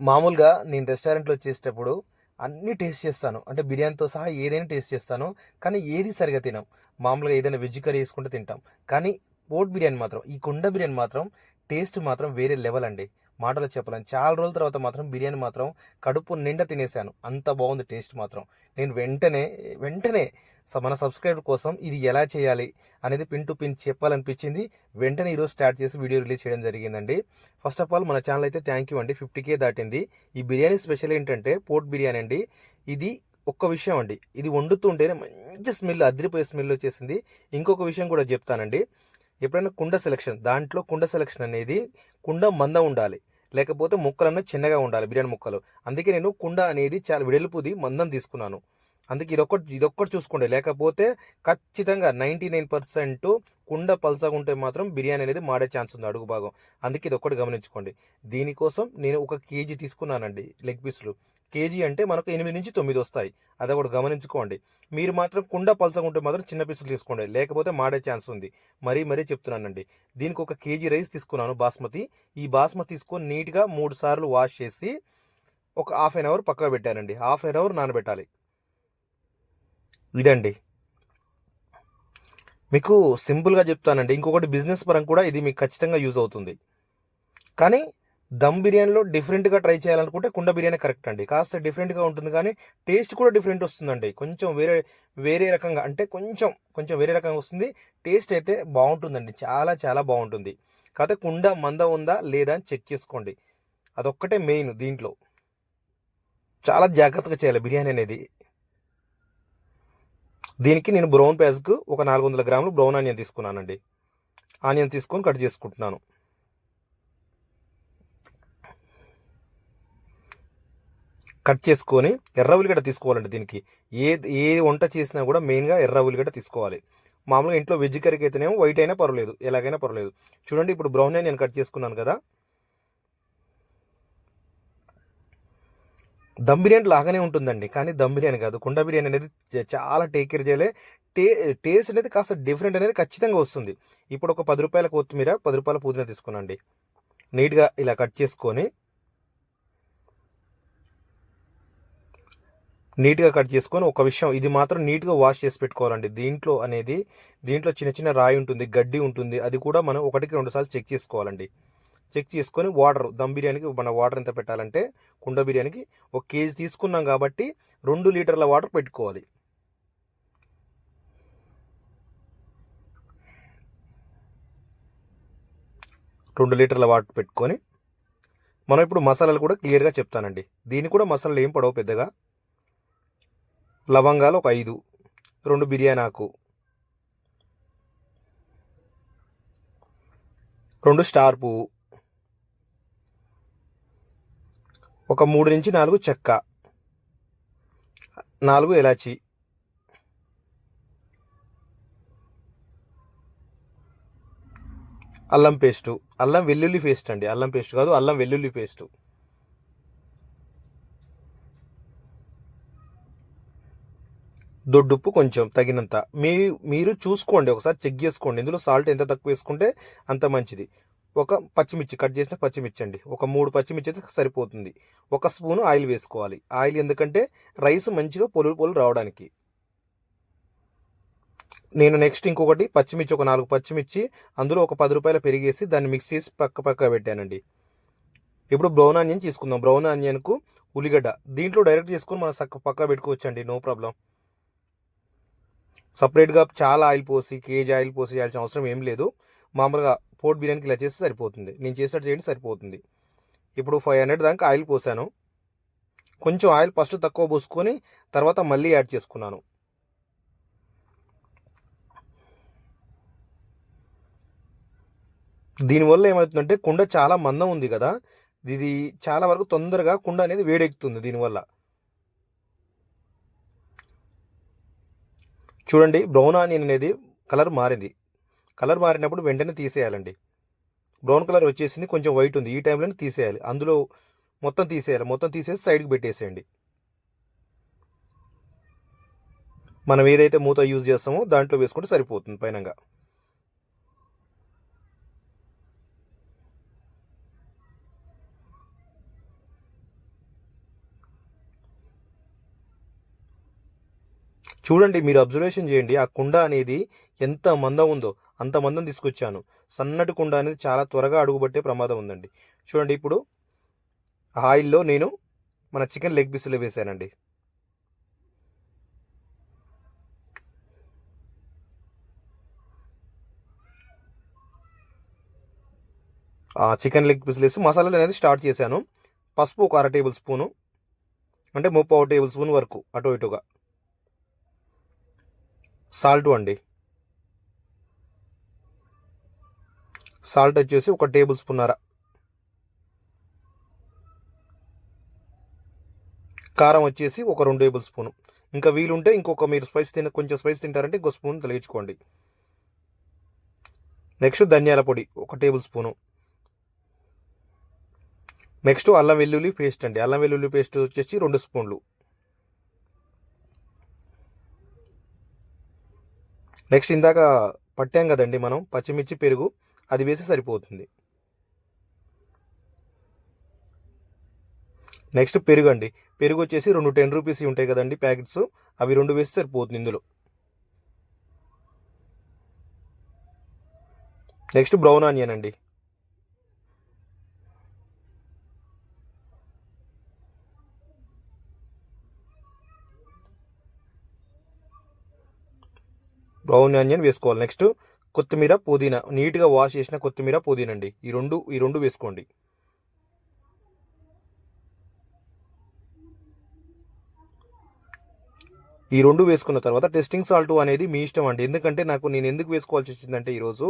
మామూలుగా నేను రెస్టారెంట్లో చేసేటప్పుడు అన్నీ టేస్ట్ చేస్తాను. అంటే బిర్యానీతో సహా ఏదైనా టేస్ట్ చేస్తాను. కానీ ఏది సరిగా తినాం. మామూలుగా ఏదైనా వెజ్ కర్రీ వేసుకుంటే తింటాం. కానీ పోట్ బిర్యానీ మాత్రం ఈ కుండ బిర్యానీ మాత్రం టేస్ట్ మాత్రం వేరే లెవెల్ అండి. మాటలు చెప్పలేను. చాలా రోజుల తర్వాత మాత్రం బిర్యానీ మాత్రం కడుపు నిండా తినేసాను. అంత బాగుంది టేస్ట్ మాత్రం. నేను వెంటనే వెంటనే మన సబ్స్క్రైబర్ కోసం ఇది ఎలా చేయాలి అనేది పిన్ టు పిన్ చెప్పాలనిపించింది. వెంటనే ఈరోజు స్టార్ట్ చేసి వీడియో రిలీజ్ చేయడం జరిగిందండి. ఫస్ట్ ఆఫ్ ఆల్ మన ఛానల్ అయితే థ్యాంక్ యూ అండి. ఫిఫ్టీ కే దాటింది. ఈ బిర్యానీ స్పెషల్ ఏంటంటే పోర్ట్ బిర్యానీ అండి. ఇది ఒక్క విషయం అండి. ఇది వండుతుంటేనే మంచి స్మెల్ అదిరిపోయే స్మెల్ వచ్చేసింది. ఇంకొక విషయం కూడా చెప్తానండి. ఎప్పుడైనా కుండ సెలెక్షన్ దాంట్లో కుండ సెలెక్షన్ అనేది కుండ మంద ఉండాలి. లేకపోతే ముక్కలన్నీ చిన్నగా ఉండాలి బిర్యానీ ముక్కలు. అందుకే నేను కుండ అనేది చాలా వెడల్పుది మందం తీసుకున్నాను. అందుకే ఇదొక్కటి ఇదొక్కటి చూసుకోండి. లేకపోతే ఖచ్చితంగా నైంటీ నైన్ పర్సెంట్ కుండ పల్సగా ఉంటే మాత్రం బిర్యానీ అనేది మాడే ఛాన్స్ ఉంది అడుగు భాగం. అందుకే ఇది ఒక్కటి గమనించుకోండి. దీనికోసం నేను ఒక కేజీ తీసుకున్నానండి లెగ్ పీసులు. కేజీ అంటే మనకు ఎనిమిది నుంచి తొమ్మిది వస్తాయి. అది ఒకటి గమనించుకోండి. మీరు మాత్రం కుండ పలసకుంటే ఉంటే మాత్రం చిన్న పీసులు తీసుకోండి. లేకపోతే మాడే ఛాన్స్ ఉంది. మరీ మరీ చెప్తున్నానండి. దీనికి ఒక కేజీ రైస్ తీసుకున్నాను బాస్మతి. ఈ బాస్మతి తీసుకొని నీట్గా మూడు సార్లు వాష్ చేసి ఒక హాఫ్ అన్ అవర్ పక్కన పెట్టానండి. హాఫ్ అన్ అవర్ నానబెట్టాలి. ఇదండి. మీకు సింపుల్గా చెప్తానండి. ఇంకొకటి బిజినెస్ పరంగా కూడా ఇది మీకు ఖచ్చితంగా యూజ్ అవుతుంది. కానీ దమ్ బిర్యానీలో డిఫరెంట్గా ట్రై చేయాలనుకుంటే కుండ బిర్యానీ కరెక్ట్ అండి. కాస్త డిఫరెంట్గా ఉంటుంది కానీ టేస్ట్ కూడా డిఫరెంట్ వస్తుందండి. కొంచెం వేరే వేరే రకంగా అంటే కొంచెం కొంచెం వేరే రకంగా వస్తుంది. టేస్ట్ అయితే బాగుంటుందండి. చాలా చాలా బాగుంటుంది. కాకపోతే కుండ మంద ఉందా లేదా అని చెక్ చేసుకోండి. అదొక్కటే మెయిన్ దీంట్లో. చాలా జాగ్రత్తగా చేయాలి బిర్యానీ అనేది. దీనికి నేను బ్రౌన్ ప్యాజ్కు ఒక నాలుగు వందల గ్రాములు బ్రౌన్ ఆనియన్ తీసుకున్నానండి. ఆనియన్ తీసుకొని కట్ చేసుకుంటున్నాను. కట్ చేసుకొని ఎర్ర ఉల్లిగడ్డ తీసుకోవాలండి దీనికి. ఏ ఏ వంట చేసినా కూడా మెయిన్గా ఎర్ర ఉల్లిగడ్డ తీసుకోవాలి. మామూలుగా ఇంట్లో వెజ్ కర్రీకి అయితేనేమో వైట్ అయినా పర్వాలేదు ఎలాగైనా పర్వాలేదు. చూడండి ఇప్పుడు బ్రౌన్ నేను కట్ చేసుకున్నాను కదా. దమ్ బిర్యానీ లాగానే ఉంటుందండి కానీ దమ్ బిర్యానీ కాదు. కుండ బిర్యానీ అనేది చాలా టేక్ కేర్ చేయాలి. టే టేస్ట్ అనేది కాస్త డిఫరెంట్ అనేది ఖచ్చితంగా వస్తుంది. ఇప్పుడు ఒక పది రూపాయల కొత్తిమీర పది రూపాయల పుదీనా తీసుకున్నాండి నీట్గా ఇలా కట్ చేసుకొని నీట్గా కట్ చేసుకొని ఒక విషయం ఇది మాత్రం నీట్గా వాష్ చేసి పెట్టుకోవాలండి. దీంట్లో అనేది దీంట్లో చిన్న చిన్న రాయి ఉంటుంది గడ్డి ఉంటుంది అది కూడా మనం ఒకటికి రెండు సార్లు చెక్ చేసుకోవాలండి. చెక్ చేసుకొని వాటర్ దమ్ బిర్యానీకి మన వాటర్ ఎంత పెట్టాలంటే కుండ బిర్యానీకి ఒక కేజీ తీసుకున్నాం కాబట్టి రెండు లీటర్ల వాటర్ పెట్టుకోవాలి. రెండు లీటర్ల వాటర్ పెట్టుకొని మనం ఇప్పుడు మసాలాలు కూడా క్లియర్గా చెప్తానండి. దీని కూడా మసాలాలు ఏం పడవు పెద్దగా. లవంగాలు ఒక ఐదు రెండు బిర్యానీ ఆకు రెండు స్టార్ పువ్వు ఒక మూడు నుంచి నాలుగు చెక్క నాలుగు ఎలాచి అల్లం పేస్టు అల్లం వెల్లుల్లి పేస్ట్ అండి అల్లం పేస్ట్ కాదు అల్లం వెల్లుల్లి పేస్టు. దొడ్డుప్పు కొంచెం తగినంత. మీ మీరు చూసుకోండి ఒకసారి చెక్ చేసుకోండి. ఇందులో సాల్ట్ ఎంత తక్కువ వేసుకుంటే అంత మంచిది. ఒక పచ్చిమిర్చి కట్ చేసిన పచ్చిమిర్చి అండి. ఒక మూడు పచ్చిమిర్చి అయితే సరిపోతుంది. ఒక స్పూను ఆయిల్ వేసుకోవాలి. ఆయిల్ ఎందుకంటే రైస్ మంచిగా పొలులు పొలు రావడానికి. నేను నెక్స్ట్ ఇంకొకటి పచ్చిమిర్చి ఒక నాలుగు పచ్చిమిర్చి అందులో ఒక పది రూపాయలు పెరిగేసి దాన్ని మిక్స్ చేసి పక్క పక్క పెట్టానండి. ఇప్పుడు బ్రౌన్ ఆనియన్ తీసుకుందాం. బ్రౌన్ ఆనియన్కు ఉల్లిగడ్డ. దీంట్లో డైరెక్ట్ చేసుకొని మనం పక్క పెట్టుకోవచ్చండి. No problem. సపరేట్గా చాలా ఆయిల్ పోసి కేజీ ఆయిల్ పోసి చేయాల్సిన అవసరం ఏం లేదు. మామూలుగా పోట్ బిర్యానీకి ఇలా చేస్తే సరిపోతుంది. నేను చేసినట్టు చేయండి సరిపోతుంది. ఇప్పుడు ఫైవ్ హండ్రెడ్ దాకా ఆయిల్ పోసాను. కొంచెం ఆయిల్ ఫస్ట్ తక్కువ పోసుకొని తర్వాత మళ్ళీ యాడ్ చేసుకున్నాను. దీనివల్ల ఏమవుతుందంటే కుండ చాలా మందం ఉంది కదా. ఇది చాలా వరకు తొందరగా కుండ అనేది వేడెక్కుతుంది దీనివల్ల. చూడండి బ్రౌన్ ఆనియన్ అనేది కలర్ మారింది. కలర్ మారినప్పుడు వెంటనే తీసేయాలండి. బ్రౌన్ కలర్ వచ్చేసింది కొంచెం వైట్ ఉంది. ఈ టైంలోనే తీసేయాలి. అందులో మొత్తం తీసేయాలి. మొత్తం తీసేసి సైడ్కి పెట్టేసేయండి. మనం ఏదైతే మూత యూజ్ చేస్తామో దాంట్లో వేసుకుంటే సరిపోతుంది పైనంగా. చూడండి మీరు అబ్జర్వేషన్ చేయండి. ఆ కుండ అనేది ఎంత మందం ఉందో అంత మందం తీసుకొచ్చాను. సన్నటి కుండ అనేది చాలా త్వరగా అడుగుబట్టే ప్రమాదం ఉందండి. చూడండి ఇప్పుడు ఆయిల్లో నేను మన చికెన్ లెగ్ పీసులు వేసానండి. ఆ చికెన్ లెగ్ పీసులు వేసి మసాలాలు అనేది స్టార్ట్ చేశాను. పసుపు ఒక అర టేబుల్ స్పూను అంటే ముప్పావు టేబుల్ స్పూన్ వరకు అటు ఇటుగా. సాల్ట్ అండి. సాల్ట్ వచ్చేసి ఒక టేబుల్ స్పూన్నర కారం వచ్చేసి ఒక రెండు టేబుల్ స్పూన్. ఇంకా వీలుంటే ఇంకొక మీరు స్పైస్ తిన కొంచెం స్పైస్ తింటారంటే ఇంకో స్పూన్ తొలగించుకోండి నెక్స్ట్ ధనియాల పొడి ఒక టేబుల్ స్పూను. నెక్స్ట్ అల్లం వెల్లుల్లి పేస్ట్ అండి. అల్లం వెల్లుల్లి పేస్ట్ వచ్చేసి రెండు స్పూన్లు. నెక్స్ట్ ఇందాక పట్టాం కదండి మనం పచ్చిమిర్చి పెరుగు అది వేసి సరిపోతుంది. నెక్స్ట్ పెరుగు అండి. పెరుగు వచ్చేసి రెండు టెన్ రూపీస్ ఉంటాయి కదండి ప్యాకెట్స్. అవి రెండు వేసి సరిపోతుంది ఇందులో. నెక్స్ట్ బ్రౌన్ ఆనియన్ అండి. బ్రౌన్ ఆనియన్ వేసుకోవాలి. నెక్స్ట్ కొత్తిమీర పుదీనా. నీట్గా వాష్ చేసిన కొత్తిమీర పుదీనా అండి ఈ రెండు ఈ రెండు వేసుకోండి. ఈ రెండు వేసుకున్న తర్వాత టెస్టింగ్ సాల్ట్ అనేది మీ ఇష్టం అండి. ఎందుకంటే నాకు నేను ఎందుకు వేసుకోవాల్సి వచ్చిందంటే ఈరోజు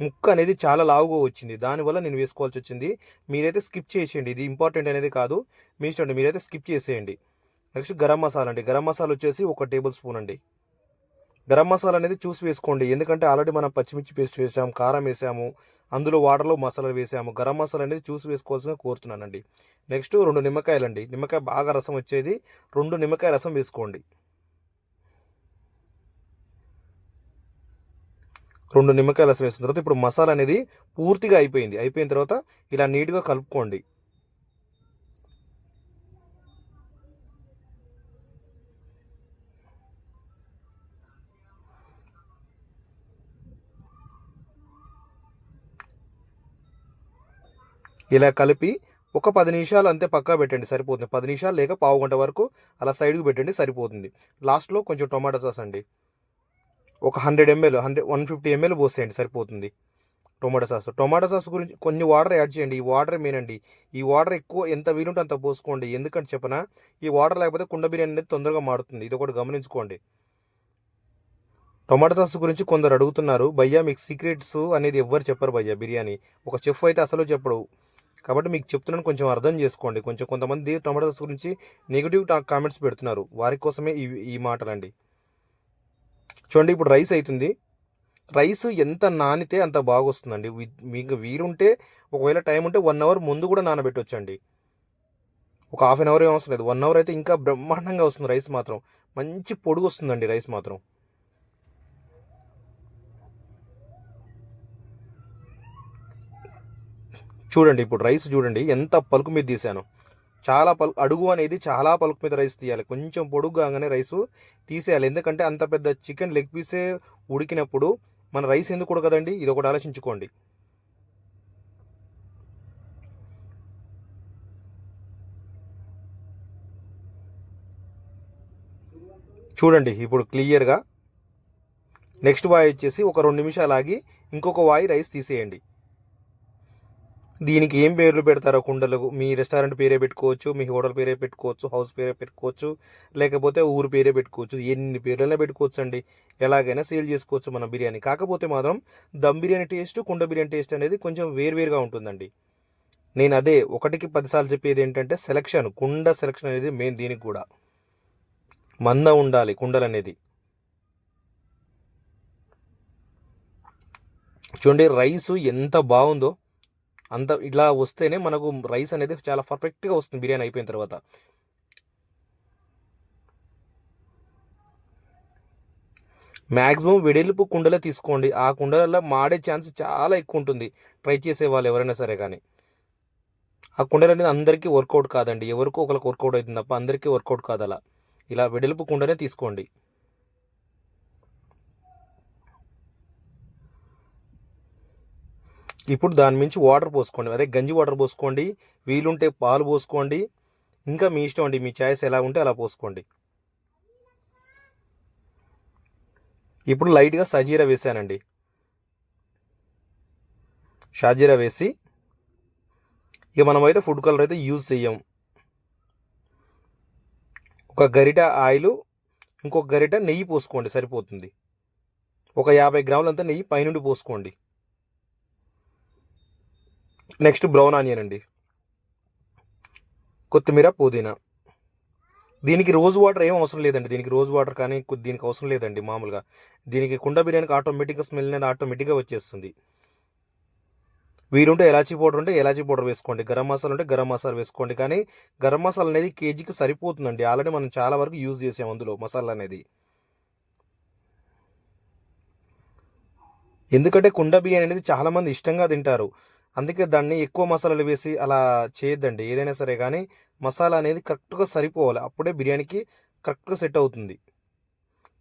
ముక్క అనేది చాలా లావుగా వచ్చింది. దానివల్ల నేను వేసుకోవాల్సి వచ్చింది. మీరైతే స్కిప్ చేసేయండి. ఇది ఇంపార్టెంట్ అనేది కాదు. మీ ఇష్టం అండి. మీరైతే స్కిప్ చేసేయండి. నెక్స్ట్ గరం మసాలా అండి. గరం మసాలా వచ్చేసి ఒక టేబుల్ స్పూన్ అండి. గరం మసాలా అనేది చూసి వేసుకోండి. ఎందుకంటే ఆల్రెడీ మనం పచ్చిమిర్చి పేస్ట్ వేసాము కారం వేసాము అందులో వాటర్లో మసాలాలు వేసాము. గరం మసాలా అనేది చూసి వేసుకోవాల్సిన కోరుతున్నానండి. నెక్స్ట్ రెండు నిమ్మకాయలండి. నిమ్మకాయ బాగా రసం వచ్చేది. రెండు నిమ్మకాయ రసం వేసుకోండి. రెండు నిమ్మకాయ రసం వేసిన తర్వాత ఇప్పుడు మసాలా అనేది పూర్తిగా అయిపోయింది. అయిపోయిన తర్వాత ఇలా నీట్గా కలుపుకోండి. ఇలా కలిపి ఒక పది నిమిషాలు అంతే పక్కా పెట్టండి సరిపోతుంది. పది నిమిషాలు లేక పావు గంట వరకు అలా సైడ్కి పెట్టండి సరిపోతుంది. లాస్ట్లో కొంచెం టొమాటో సాస్ అండి. ఒక hundred ML hundred one fifty ML పోసేయండి సరిపోతుంది. Tomato sauce. టొమాటో సాస్ గురించి కొన్ని వాటర్ యాడ్ చేయండి. ఈ వాటర్ మేనండి ఈ వాటర్ ఎక్కువ ఎంత వీలుంటే అంత పోసుకోండి. ఎందుకంటే చెప్పనా? ఈ వాటర్ లేకపోతే కుండ బిర్యానీ అనేది తొందరగా మారుతుంది. ఇది ఒకటి గమనించుకోండి. టొమాటో సాస్ గురించి కొందరు అడుగుతున్నారు భయ్యా మీకు సీక్రెట్స్ అనేది ఎవ్వరు చెప్పరు భయ్యా బిర్యానీ. ఒక చెఫ్ అయితే అసలు చెప్పడు. కాబట్టి మీకు చెప్తున్నాను కొంచెం అర్థం చేసుకోండి. కొంచెం కొంతమంది టొమాటోస్ గురించి నెగిటివ్ కామెంట్స్ పెడుతున్నారు. వారి కోసమే ఈ ఈ మాటలండి. చూడండి ఇప్పుడు రైస్ అవుతుంది రైస్ ఎంత నానితే అంత బాగా వస్తుందండి మీకు వీలుంటే ఒకవేళ టైం ఉంటే వన్ అవర్ ముందు కూడా నానబెట్టొచ్చండి. ఒక హాఫ్ అన్ అవర్ ఏం అవసరం లేదు. వన్ అవర్ అయితే ఇంకా బ్రహ్మాండంగా వస్తుంది రైస్ మాత్రం. మంచి పొడుగు వస్తుందండి రైస్ మాత్రం. చూడండి ఇప్పుడు రైస్ చూడండి ఎంత పలుకు మీద తీసాను చాలా పలు అడుగు అనేది చాలా పలుకు మీద రైస్ తీయాలి. కొంచెం పొడుగ్గానే రైస్ తీసేయాలి. ఎందుకంటే అంత పెద్ద చికెన్ లెగ్ పీసే ఉడికినప్పుడు మన రైస్ ఎందుకు ఉడకదండి? ఇది ఒకటి ఆలోచించుకోండి. చూడండి ఇప్పుడు క్లియర్గా. నెక్స్ట్ వాయి వచ్చేసి ఒక రెండు నిమిషాలు ఆగి ఇంకొక వాయి రైస్ తీసేయండి. దీనికి ఏం పేర్లు పెడతారో కుండలకు? మీ రెస్టారెంట్ పేరే పెట్టుకోవచ్చు మీ హోటల్ పేరే పెట్టుకోవచ్చు హౌస్ పేరే పెట్టుకోవచ్చు లేకపోతే ఊరు పేరే పెట్టుకోవచ్చు. ఎన్ని పేర్లైనా పెట్టుకోవచ్చు అండి ఎలాగైనా సేల్ చేసుకోవచ్చు మన బిర్యానీ. కాకపోతే మాత్రం దమ్ బిర్యానీ టేస్ట్ కుండ బిర్యానీ టేస్ట్ అనేది కొంచెం వేరువేరుగా ఉంటుందండి. నేను అదే ఒకటికి పదిసార్లు చెప్పేది ఏంటంటే సెలక్షన్ కుండ సెలక్షన్ అనేది మెయిన్ దీనికి కూడా. మంద ఉండాలి కుండలు అనేది. చూడండి రైస్ ఎంత బాగుందో. అంత ఇలా వస్తేనే మనకు రైస్ అనేది చాలా పర్ఫెక్ట్గా వస్తుంది బిర్యానీ అయిపోయిన తర్వాత. మ్యాక్సిమం వెడల్పు కుండలే తీసుకోండి. ఆ కుండలలో మాడే ఛాన్స్ చాలా ఎక్కువ ఉంటుంది ట్రై చేసే వాళ్ళు ఎవరైనా సరే కానీ. ఆ కుండలు అనేది అందరికీ వర్కౌట్ కాదండి. ఎవరికో ఒకరికి వర్కౌట్ అవుతుంది తప్ప అందరికీ వర్కౌట్ కాదు అలా ఇలా వెడల్పు కుండనే తీసుకోండి. ఇప్పుడు దాని మించి వాటర్ పోసుకోండి. అదే గంజి వాటర్ పోసుకోండి వీలుంటే పాలు పోసుకోండి ఇంకా మీ ఇష్టం అండి మీ ఛాయిస్ ఎలా ఉంటే అలా పోసుకోండి. ఇప్పుడు లైట్గా సజీరా వేసానండి. షాజీరా వేసి ఇక మనమైతే ఫుడ్ కలర్ అయితే యూజ్ చెయ్యం. ఒక గరిట ఆయిల్ ఇంకొక గరిట నెయ్యి పోసుకోండి సరిపోతుంది. ఒక యాభై గ్రాములంతా నెయ్యి పైనుండి పోసుకోండి. నెక్స్ట్ బ్రౌన్ ఆనియన్ అండి. కొత్తిమీర పుదీనా. దీనికి రోజు వాటర్ ఏం అవసరం లేదండి. దీనికి రోజు వాటర్ కానీ దీనికి అవసరం లేదండి మామూలుగా. దీనికి కుండ బిర్యానీకి ఆటోమేటిక్గా స్మెల్ అనేది ఆటోమేటిక్గా వచ్చేస్తుంది. వీరుంటే ఎలాచీ పౌడర్ ఉంటే ఎలాచీ పౌడర్ వేసుకోండి. గరం మసాలా ఉంటే గరం మసాలా వేసుకోండి. కానీ గరం మసాలా అనేది కేజీకి సరిపోతుందండి. ఆల్రెడీ మనం చాలా వరకు యూజ్ చేసాం అందులో మసాలా అనేది. ఎందుకంటే కుండ బిర్యానీ అనేది చాలామంది ఇష్టంగా తింటారు. అందుకే దాన్ని ఎక్కువ మసాలాలు వేసి అలా చేయొద్దండి. ఏదైనా సరే కానీ మసాలా అనేది కరెక్ట్గా సరిపోవాలి. అప్పుడే బిర్యానీకి కరెక్ట్గా సెట్ అవుతుంది.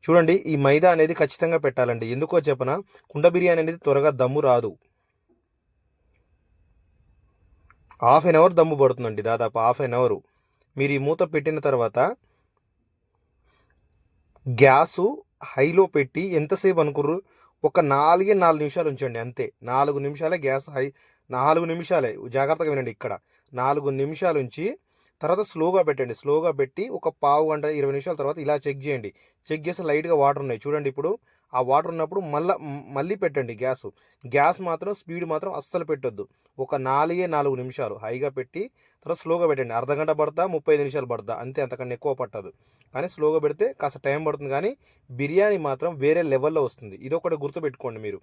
చూడండి ఈ మైదా అనేది ఖచ్చితంగా పెట్టాలండి. ఎందుకో చెప్పన కుండ బిర్యానీ అనేది త్వరగా దమ్ము రాదు. హాఫ్ అన్ అవర్ దమ్ము పడుతుందండి దాదాపు హాఫ్ అన్ అవర్. మీరు ఈ మూత పెట్టిన తర్వాత గ్యాసు హైలో పెట్టి ఎంతసేపు అనుకుర్రు? ఒక నాలుగే నాలుగు నిమిషాలు ఉంచండి అంతే. నాలుగు నిమిషాలే గ్యాస్ హై నాలుగు నిమిషాలే. జాగ్రత్తగా వినండి ఇక్కడ. నాలుగు నిమిషాలు నుంచి తర్వాత స్లోగా పెట్టండి. స్లోగా పెట్టి ఒక పావు గంట ఇరవై నిమిషాల తర్వాత ఇలా చెక్ చేయండి. చెక్ చేస్తే లైట్గా వాటర్ ఉన్నాయి. చూడండి ఇప్పుడు ఆ వాటర్ ఉన్నప్పుడు మళ్ళీ మళ్ళీ పెట్టండి గ్యాస్. గ్యాస్ మాత్రం స్పీడ్ మాత్రం అస్సలు పెట్టొద్దు. ఒక నాలుగే నాలుగు నిమిషాలు హైగా పెట్టి తర్వాత స్లోగా పెట్టండి. అర్ధగంట పడతా ముప్పై నిమిషాలు పడతా. అంతే అంతకన్నా ఎక్కువ పట్టదు. కానీ స్లోగా పెడితే కాస్త టైం పడుతుంది. కానీ బిర్యానీ మాత్రం వేరే లెవెల్లో వస్తుంది. ఇది ఒకటి గుర్తుపెట్టుకోండి మీరు.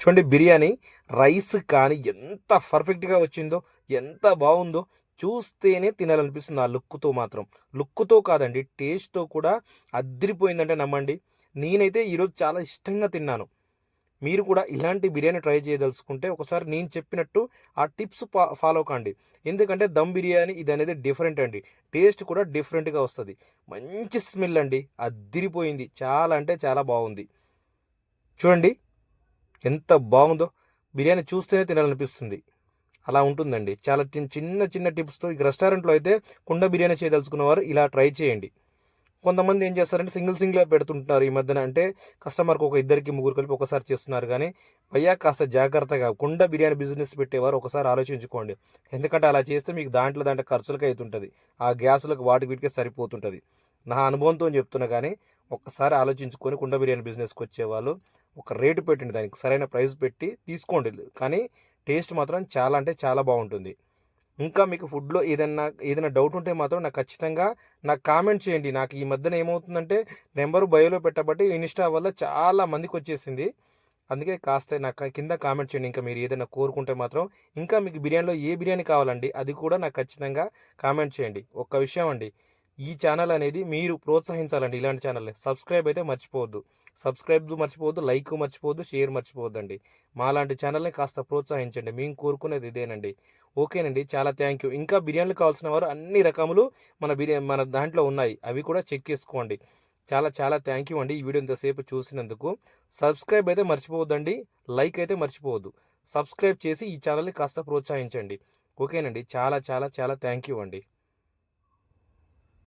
చూడండి బిర్యానీ రైస్ కానీ ఎంత పర్ఫెక్ట్గా వచ్చిందో ఎంత బాగుందో చూస్తేనే తినాలనిపిస్తుంది ఆ లుక్తో మాత్రం. లుక్తో కాదండి టేస్ట్తో కూడా అద్దరిపోయిందంటే నమ్మండి. నేనైతే ఈరోజు చాలా ఇష్టంగా తిన్నాను. మీరు కూడా ఇలాంటి బిర్యానీ ట్రై చేయదలుచుకుంటే ఒకసారి నేను చెప్పినట్టు ఆ టిప్స్ ఫాలో కండి. ఎందుకంటే దమ్ బిర్యానీ ఇది అనేది డిఫరెంట్ అండి. టేస్ట్ కూడా డిఫరెంట్గా వస్తుంది. మంచి స్మెల్ అండి అద్దిరిపోయింది చాలా అంటే చాలా బాగుంది. చూడండి. ఎంత బాగుందో బిర్యానీ చూస్తేనే తినాలనిపిస్తుంది. అలా ఉంటుందండి. చాలా చిన్న చిన్న చిన్న టిప్స్తో ఇక రెస్టారెంట్లో అయితే కుండ బిర్యానీ చేయదలుచుకున్న వారు ఇలా ట్రై చేయండి. కొంతమంది ఏం చేస్తారంటే సింగిల్ సింగిల్ పెడుతుంటున్నారు ఈ మధ్యన. అంటే కస్టమర్కి ఒక ఇద్దరికి ముగ్గురు కలిపి ఒకసారి చేస్తున్నారు కానీ అయ్యా కాస్త జాగ్రత్తగా కుండ బిర్యానీ బిజినెస్ పెట్టేవారు ఒకసారి ఆలోచించుకోండి. ఎందుకంటే అలా చేస్తే మీకు దాంట్లో దాంట్లో ఖర్చులకి అవుతుంటుంది. ఆ గ్యాసులకు వాటికి వీటికే సరిపోతుంటుంది. నా అనుభవంతో చెప్తున్నా కానీ ఒక్కసారి ఆలోచించుకొని కుండ బిర్యానీ బిజినెస్కి వచ్చేవాళ్ళు ఒక రేటు పెట్టండి దానికి సరైన ప్రైస్ పెట్టి తీసుకోండి. కానీ టేస్ట్ మాత్రం చాలా అంటే చాలా బాగుంటుంది. ఇంకా మీకు ఫుడ్లో ఏదైనా ఏదైనా డౌట్ ఉంటే మాత్రం నాకు ఖచ్చితంగా నాకు కామెంట్ చేయండి. నాకు ఈ మధ్యన ఏమవుతుందంటే నెంబర్ బయోలో పెట్టబట్టి ఇన్స్టా వల్ల చాలా మందికి వచ్చేసింది. అందుకే కాస్త నాకు కింద కామెంట్ చేయండి. ఇంకా మీరు ఏదైనా కోరుకుంటే మాత్రం ఇంకా మీకు బిర్యానీలో ఏ బిర్యానీ కావాలండి అది కూడా నాకు ఖచ్చితంగా కామెంట్ చేయండి. ఒక్క విషయం అండి ఈ ఛానల్ అనేది మీరు ప్రోత్సహించాలండి ఇలాంటి ఛానల్ని సబ్స్క్రైబ్ అయితే మర్చిపోవద్దు. సబ్స్క్రైబ్ మర్చిపోవద్దు లైక్ మర్చిపోవద్దు షేర్ మర్చిపోవద్దండి. మాలాంటి ఛానల్ని కాస్త ప్రోత్సహించండి. మేము కోరుకునేది ఇదేనండి. ఓకేనండి చాలా థ్యాంక్ యూ ఇంకా బిర్యానీలు కావాల్సిన వారు అన్ని రకములు మన బిర్యానీ మన దాంట్లో ఉన్నాయి. అవి కూడా చెక్ చేసుకోండి. చాలా చాలా థ్యాంక్ యూ అండి. ఈ వీడియో ఇంతసేపు చూసినందుకు. సబ్స్క్రైబ్ అయితే మర్చిపోవద్దండి. లైక్ అయితే మర్చిపోవద్దు. సబ్స్క్రైబ్ చేసి ఈ ఛానల్ని కాస్త ప్రోత్సహించండి. ఓకేనండి చాలా చాలా చాలా థ్యాంక్ యూ అండి.